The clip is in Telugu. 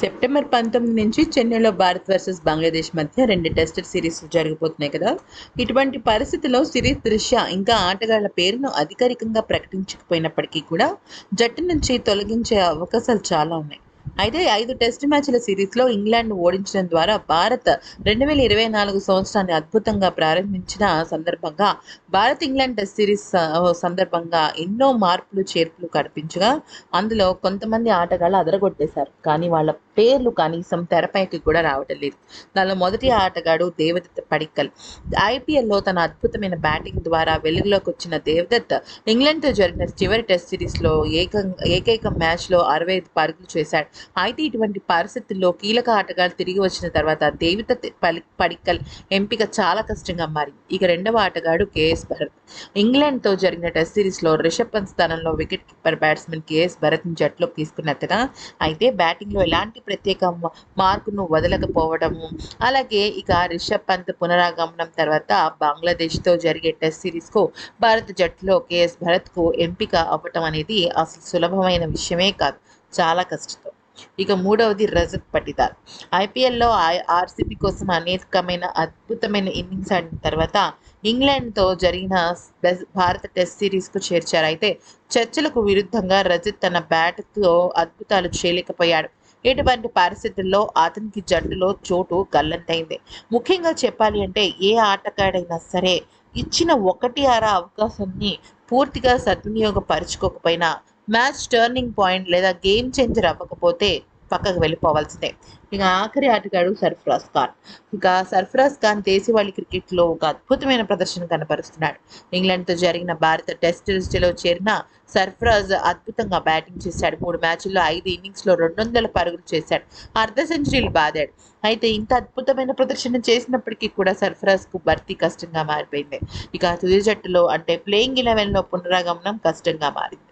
సెప్టెంబర్ పంతొమ్మిది నుంచి చెన్నైలో భారత్ వర్సెస్ బంగ్లాదేశ్ మధ్య రెండు టెస్ట్ సిరీస్ జరిగిపోతున్నాయి కదా. ఇటువంటి పరిస్థితిలో సిరీస్ దృష్ట్యా ఇంకా ఆటగాళ్ళ పేరును అధికారికంగా ప్రకటించకపోయినప్పటికీ కూడా జట్టు నుంచి తొలగించే అవకాశాలు చాలా ఉన్నాయి. అయితే ఐదు టెస్ట్ మ్యాచ్ల సిరీస్లో ఇంగ్లాండ్ను ఓడించడం ద్వారా భారత్ రెండు వేల ఇరవై నాలుగు సంవత్సరాన్ని అద్భుతంగా ప్రారంభించిన సందర్భంగా భారత్ ఇంగ్లాండ్ టెస్ట్ సిరీస్ సందర్భంగా ఎన్నో మార్పులు చేర్పులు కనిపించగా అందులో కొంతమంది ఆటగాళ్ళు అదరగొట్టేశారు. కానీ వాళ్ళ పేర్లు కనీసం తెరపైకి కూడా రావటం లేదు. దానిలో మొదటి ఆటగాడు దేవదత్ పడిక్కల్. ఐపీఎల్లో తన అద్భుతమైన బ్యాటింగ్ ద్వారా వెలుగులోకి వచ్చిన దేవదత్ ఇంగ్లాండ్తో జరిగిన చివరి టెస్ట్ సిరీస్లో ఏక ఏకైక మ్యాచ్లో అరవై ఐదు పరుగులు చేశాడు. అయితే ఇటువంటి పరిస్థితుల్లో కీలక ఆటగాళ్ళు తిరిగి వచ్చిన తర్వాత దేవిత పలి పడిక్కల్ ఎంపిక చాలా కష్టంగా మారింది. ఇక రెండవ ఆటగాడు కేఎస్ భరత్. ఇంగ్లాండ్తో జరిగిన టెస్ట్ సిరీస్లో రిషబ్ పంత్ స్థానంలో వికెట్ కీపర్ బ్యాట్స్మెన్ కేఎస్ భరత్ని జట్టులోకి తీసుకున్నారు కదా. అయితే బ్యాటింగ్లో ఎలాంటి ప్రత్యేక మార్కును వదలకపోవడము అలాగే ఇక రిషబ్ పంత్ పునరాగమనం తర్వాత బంగ్లాదేశ్తో జరిగే టెస్ట్ సిరీస్కు భారత జట్టులో కేఎస్ భరత్కు ఎంపిక అవ్వటం అనేది అసలు సులభమైన విషయమే కాదు. చాలా కష్టం ఇక మూడవది రజత్ పటిదార్. ఐపీఎల్లో ఆర్సీబీ కోసం అనేకమైన అద్భుతమైన ఇన్నింగ్స్ ఆడిన తర్వాత ఇంగ్లాండ్తో జరిగిన భారత టెస్ట్ సిరీస్కు చేర్చారు. అయితే చర్చలకు విరుద్ధంగా రజత్ తన బ్యాట్తో అద్భుతాలు చేయలేకపోయాడు. ఇటువంటి పరిస్థితుల్లో అతనికి జట్టులో చోటు గల్లంతైంది. ముఖ్యంగా చెప్పాలి అంటే ఏ ఆటగాడైనా సరే ఇచ్చిన ఒకటి అర అవకాశాన్ని పూర్తిగా సద్వినియోగపరచుకోకపోయినా మ్యాచ్ టర్నింగ్ పాయింట్ లేదా గేమ్ చేంజర్ అవ్వకపోతే పక్కకు వెళ్ళిపోవాల్సిందే. ఇక ఆఖరి ఆటగాడు సర్ఫరాజ్ ఖాన్. ఇక సర్ఫరాజ్ ఖాన్ దేశవాళీ క్రికెట్లో ఒక అద్భుతమైన ప్రదర్శన కనపరుస్తున్నాడు. ఇంగ్లాండ్తో జరిగిన భారత టెస్ట్ లిస్టులో చేరిన సర్ఫరాజ్ అద్భుతంగా బ్యాటింగ్ చేశాడు. మూడు మ్యాచ్ల్లో ఐదు ఇన్నింగ్స్లో రెండు వందల పరుగులు చేశాడు. అర్ధ సెంచరీలు బాదాడు. అయితే ఇంత అద్భుతమైన ప్రదర్శన చేసినప్పటికీ కూడా సర్ఫరాజ్కు భర్తీ కష్టంగా మారిపోయింది. ఇక తుది జట్టులో అంటే ప్లేయింగ్ ఎలెవెన్లో పునరాగమనం కష్టంగా మారింది.